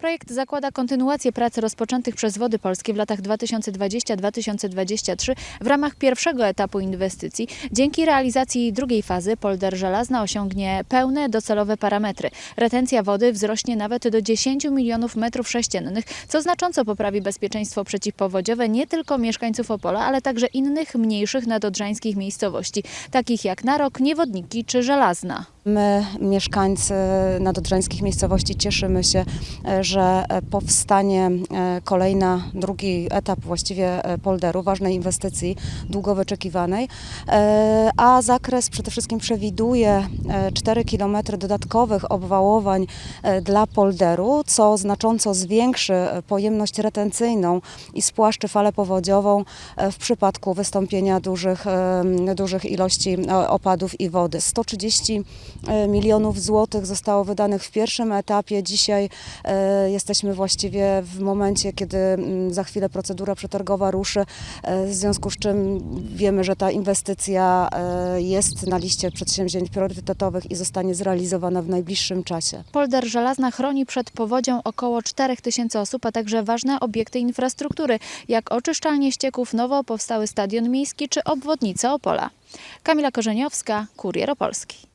Projekt zakłada kontynuację prac rozpoczętych przez Wody Polskie w latach 2020-2023 w ramach pierwszego etapu inwestycji. Dzięki realizacji drugiej fazy polder żelazna osiągnie pełne docelowe parametry. Retencja wody wzrośnie nawet do 10 milionów metrów sześciennych, co znacząco poprawi bezpieczeństwo przeciwpowodziowe nie tylko mieszkańców Opola, ale także innych mniejszych nadodrzańskich miejscowości, takich jak Narok, Niewodniki czy Żelazna. My, mieszkańcy nadodrzańskich miejscowości, cieszymy się, e, że e, powstanie e, kolejna, drugi etap właściwie polderu, ważnej inwestycji, długo wyczekiwanej, a zakres przede wszystkim przewiduje 4 km dodatkowych obwałowań dla polderu, co znacząco zwiększy pojemność retencyjną i spłaszczy falę powodziową w przypadku wystąpienia dużych, dużych ilości opadów i wody. 130 e, milionów złotych zostało wydanych w pierwszym etapie. Dzisiaj e, jesteśmy właściwie w momencie, kiedy mm, za chwilę procedura przetargowa ruszy, e, w związku z czym wiemy, że ta inwestycja e, jest na liście przedsięwzięć priorytetowych i zostanie zrealizowana w najbliższym czasie. Polder Żelazna chroni przed powodzią około 4 tysięcy osób, a także ważne obiekty infrastruktury, jak oczyszczalnie ścieków, nowo powstały stadion miejski czy obwodnice Opola. Kamila Korzeniowska, Kurier Opolski.